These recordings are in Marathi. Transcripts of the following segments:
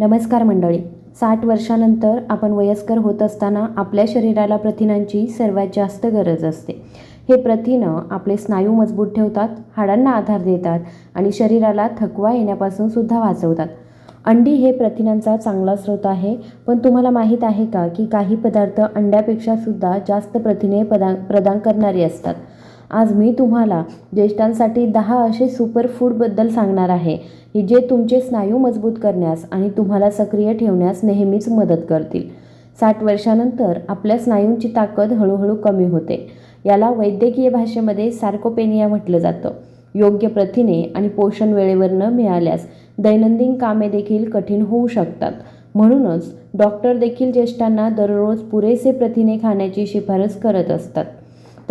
नमस्कार मंडळी. साठ वर्षानंतर आपण वयस्कर होत असताना आपल्या शरीराला प्रथिनांची सर्वात जास्त गरज असते. हे प्रथिनं आपले स्नायू मजबूत ठेवतात हाडांना आधार देतात आणि शरीराला थकवा येण्यापासून सुद्धा वाचवतात. अंडी हे प्रथिनांचा चांगला स्रोत आहे पण तुम्हाला माहीत आहे का की काही पदार्थ अंड्यापेक्षा सुद्धा जास्त प्रथिने प्रदान प्रदान करणारी असतात? आज मी तुम्हाला ज्येष्ठांसाठी दहा असे सुपर फूडबद्दल सांगणार आहे. की जे तुमचे स्नायू मजबूत करण्यास आणि तुम्हाला सक्रिय ठेवण्यास नेहमीच मदत करतील. साठ वर्षानंतर आपल्या स्नायूंची ताकद हळूहळू कमी होते. याला वैद्यकीय भाषेमध्ये सार्कोपेनिया म्हटलं जातं. योग्य प्रथिने आणि पोषण वेळेवर न मिळाल्यास दैनंदिन कामे देखील कठीण होऊ शकतात. म्हणूनच डॉक्टर देखील ज्येष्ठांना दररोज पुरेसे प्रथिने खाण्याची शिफारस करत असतात.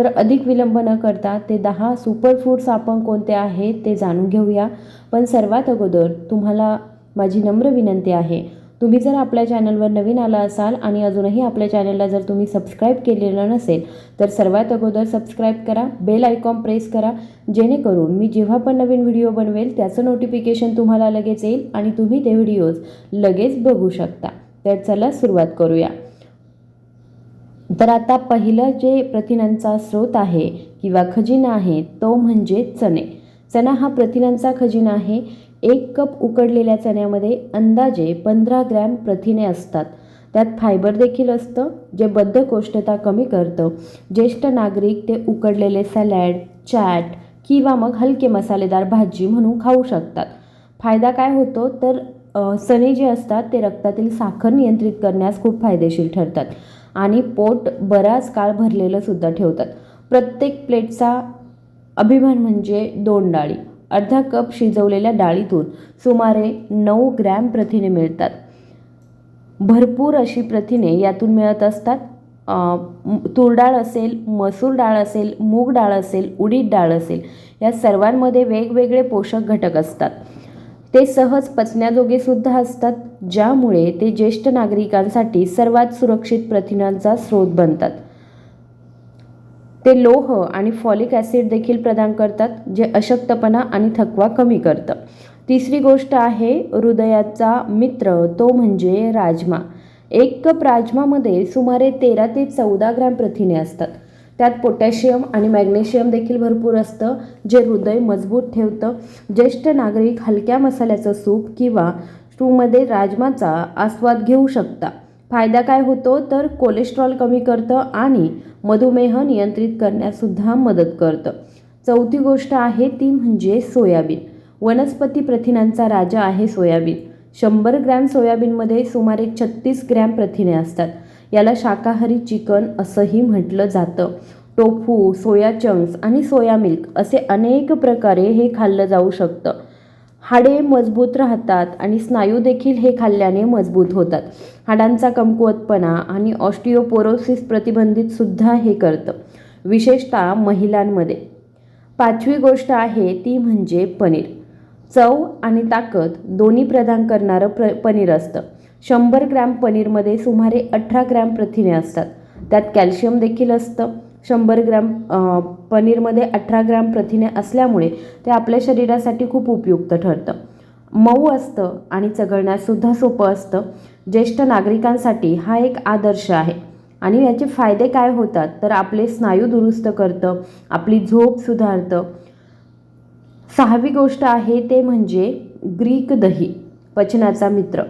तर अधिक विलंब न करता ते दहा सुपरफूड्स आपण कोणते आहेत ते जाणून घेऊया. पण सर्वात अगोदर तुम्हाला माझी नम्र विनंती आहे तुम्ही जर आपल्या चॅनलवर नवीन आला असाल आणि अजूनही आपल्या चॅनलला जर तुम्ही सबस्क्राईब केलेलं नसेल तर सर्वात अगोदर सबस्क्राईब करा बेल आयकॉन प्रेस करा जेणेकरून मी जेव्हा पण नवीन व्हिडिओ बनवेल त्याचं नोटिफिकेशन तुम्हाला लगेच येईल आणि तुम्ही ते व्हिडिओज लगेच बघू शकता. तर चला सुरुवात करूया. तर आता पहिलं जे प्रथिनांचा स्रोत आहे किंवा खजिना आहे तो म्हणजे चणे. चणा हा प्रथिनांचा खजिना आहे. एक कप उकडलेल्या चण्यामध्ये अंदाजे पंधरा ग्रॅम प्रथिने असतात. त्यात फायबर देखील असतं जे बद्धकोष्ठता कमी करतं. ज्येष्ठ नागरिक ते उकडलेले सॅलॅड चॅट किंवा मग हलके मसालेदार भाजी म्हणून खाऊ शकतात. फायदा काय होतो? तर चणे जे असतात ते रक्तातील साखर नियंत्रित करण्यास खूप फायदेशीर ठरतात. आणि पोट बराच काळ भरलेलं सुद्धा ठेवतात. प्रत्येक प्लेटचा अभिमान म्हणजे दोन डाळी. अर्धा कप शिजवलेल्या डाळीतून सुमारे नऊ ग्रॅम प्रथिने मिळतात. भरपूर अशी प्रथिने यातून मिळत असतात. तूर डाळ असेल मसूर डाळ असेल मूग डाळ असेल उडीद डाळ असेल या सर्वांमध्ये वेगवेगळे पोषक घटक असतात. ते सहज पचण्याजोगे सुद्धा असतात ज्यामुळे ते ज्येष्ठ नागरिकांसाठी सर्वात सुरक्षित प्रथिनांचा स्रोत बनतात. ते लोह आणि फॉलिक ॲसिड देखील प्रदान करतात जे अशक्तपणा आणि थकवा कमी करतं. तिसरी गोष्ट आहे हृदयाचा मित्र तो म्हणजे राजमा. एक कप राजमामध्ये सुमारे तेरा ते चौदा ग्रॅम प्रथिने असतात. त्यात पोटॅशियम आणि मॅग्नेशियम देखील भरपूर असतं जे हृदय मजबूत ठेवतं. ज्येष्ठ नागरिक हलक्या मसाल्याचं सूप किंवा स्टूमध्ये राजमाचा आस्वाद घेऊ शकता. फायदा काय होतो? तर कोलेस्ट्रॉल कमी करतं आणि मधुमेह नियंत्रित करण्यासुद्धा मदत करतं. चौथी गोष्ट आहे ती म्हणजे सोयाबीन. वनस्पती प्रथिनांचा राजा आहे सोयाबीन. शंभर ग्रॅम सोयाबीनमध्ये सुमारे छत्तीस ग्रॅम प्रथिने असतात. याला शाकाहारी चिकन असंही म्हटलं जातं. टोफू सोया चंक्स आणि सोया मिल्क असे अनेक प्रकारे हे खाल्लं जाऊ शकतं. हाडे मजबूत राहतात आणि स्नायू देखील हे खाल्ल्याने मजबूत होतात. हाडांचा कमकुवतपणा आणि ऑस्टिओपोरोसिस प्रतिबंधित सुद्धा हे करतं विशेषतः महिलांमध्ये. पाचवी गोष्ट आहे ती म्हणजे पनीर. चव आणि ताकद दोन्ही प्रदान करणारं प्र पनीर असतं. शंभर ग्रॅम पनीरमध्ये सुमारे अठरा ग्रॅम प्रथिने असतात. त्यात कॅल्शियम देखील असतं. शंभर ग्रॅम पनीरमध्ये अठरा ग्रॅम प्रथिने असल्यामुळे ते आपल्या शरीरासाठी खूप उपयुक्त ठरतं. मऊ असतं आणि चघळण्यासुद्धा सोपं असतं. ज्येष्ठ नागरिकांसाठी हा एक आदर्श आहे. आणि याचे फायदे काय होतात? तर आपले स्नायू दुरुस्त करतं आपली झोप सुधारतं. सहावी गोष्ट आहे ते म्हणजे ग्रीक दही पचनाचा मित्र.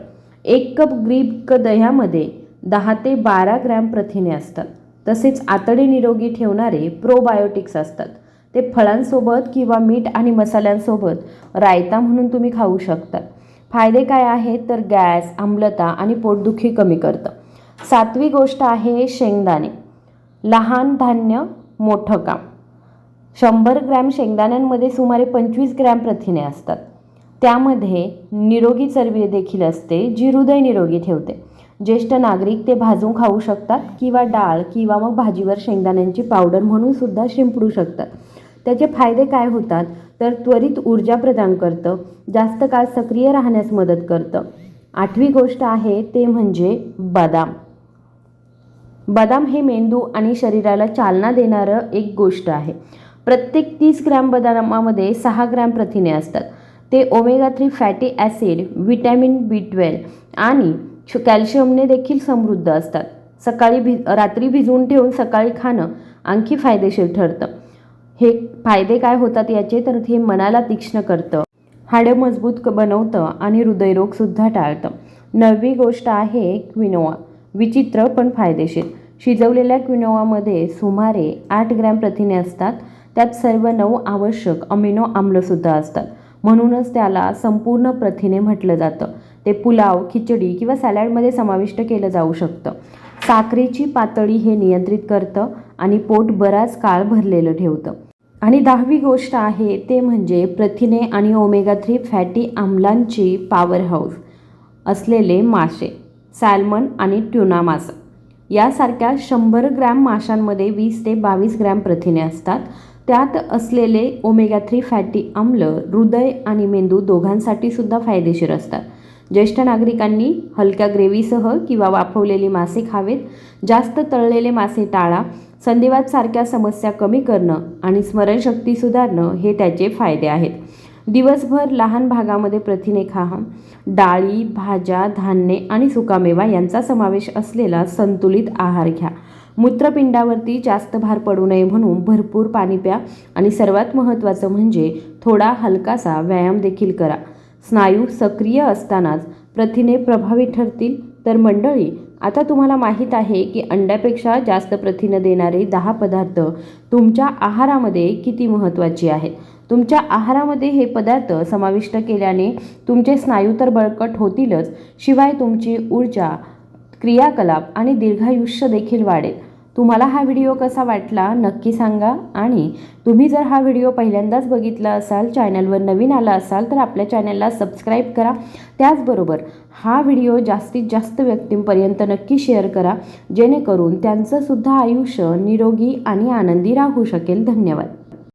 एक कप ग्रीक दह्यामध्ये दहा ते बारा ग्रॅम प्रथिने असतात. तसेच आतडे निरोगी ठेवणारे प्रोबायोटिक्स असतात. ते फळांसोबत किंवा मीठ आणि मसाल्यांसोबत रायता म्हणून तुम्ही खाऊ शकतात फायदे काय आहेत? तर गॅस आम्लता आणि पोटदुखी कमी करतं. सातवी गोष्ट आहे शेंगदाणे. लहान धान्य मोठं काम. शंभर ग्रॅम शेंगदाण्यांमध्ये सुमारे पंचवीस ग्रॅम प्रथिने असतात. त्यामध्ये निरोगी चरबी देखील असते जी हृदय निरोगी ठेवते. ज्येष्ठ नागरिक ते भाजून खाऊ शकतात किंवा डाळ किंवा मग भाजीवर शेंगदाण्यांची पावडर म्हणून सुद्धा शिंपडू शकतात. त्याचे फायदे काय होतात? तर त्वरित ऊर्जा प्रदान करतं जास्त काळ सक्रिय राहण्यास मदत करतं. आठवी गोष्ट आहे ते म्हणजे बदाम. बदाम हे मेंदू आणि शरीराला चालना देणारं एक गोष्ट आहे. प्रत्येक तीस ग्रॅम बदामामध्ये सहा ग्रॅम प्रथिने असतात. ते omega three fatty acid vitamin B twelve आणि श- कॅल्शियमने देखील समृद्ध असतात. सकाळी भि रात्री भिजवून ठेवून सकाळी खाणं आणखी फायदेशीर ठरतं. हे फायदे काय होतात याचे? तर हे मनाला तीक्ष्ण करतं हाडं मजबूत क- बनवतं आणि हृदयरोगसुद्धा टाळतं. नववी गोष्ट आहे क्विनोवा विचित्र पण फायदेशीर. शिजवलेल्या क्विनोवामध्ये सुमारे आठ ग्रॅम प्रथिने असतात. त्यात सर्व नऊ आवश्यक अमिनो आम्लसुद्धा असतात. म्हणूनच त्याला संपूर्ण प्रथिने म्हटलं जातं. ते पुलाव खिचडी किंवा सॅलॅडमध्ये समाविष्ट केलं जाऊ शकतं. साखरेची पातळी हे नियंत्रित करतं आणि पोट बराच काळ भरलेलं ठेवतं. आणि दहावी गोष्ट आहे ते म्हणजे प्रथिने आणि ओमेगा थ्री फॅटी आम्लांची पॉवर हाऊस असलेले मासे सॅल्मन आणि ट्युना मासा. यासारख्या शंभर ग्रॅम माशांमध्ये वीस ते बावीस ग्रॅम प्रथिने असतात. त्यात असलेले ओमेगा थ्री फॅटी आम्ल हृदय आणि मेंदू दोघांसाठी सुद्धा फायदेशीर असतात. ज्येष्ठ नागरिकांनी हलक्या ग्रेव्हीसह किंवा वाफवलेली मासे खावेत. जास्त तळलेले मासे टाळा संधिवातसारख्या समस्या कमी करणं आणि स्मरणशक्ती सुधारणं हे त्याचे फायदे आहेत. दिवसभर लहान भागामध्ये प्रथिने खा. डाळी भाज्या धान्ये आणि सुकामेवा यांचा समावेश असलेला संतुलित आहार घ्या. मूत्रपिंडावरती जास्त भार पडू नये म्हणून भरपूर पाणी प्या आणि सर्वात महत्त्वाचं म्हणजे थोडा हलकासा व्यायाम देखील करा. स्नायू सक्रिय असतानाच प्रथिने प्रभावी ठरतील. तर मंडळी आता तुम्हाला माहीत आहे की अंड्यापेक्षा जास्त प्रथिनं देणारे दहा पदार्थ तुमच्या आहारामध्ये किती महत्त्वाचे आहेत. तुमच्या आहारामध्ये हे पदार्थ समाविष्ट केल्याने तुमचे स्नायू तर बळकट होतीलच शिवाय तुमची ऊर्जा क्रियाकलाप आणि दीर्घायुष्य देखील वाढेल. तुम्हाला हा व्हिडिओ कसा वाटला नक्की सांगा आणि तुम्ही जर हा व्हिडिओ पहिल्यांदाच बघितला असाल चॅनलवर नवीन आला असाल तर आपल्या चॅनलला सबस्क्राईब करा. त्याचबरोबर हा व्हिडिओ जास्तीत जास्त व्यक्तींपर्यंत नक्की शेअर करा. जेणेकरून त्यांचंसुद्धा आयुष्य निरोगी आणि आनंदी राहू शकेल. धन्यवाद.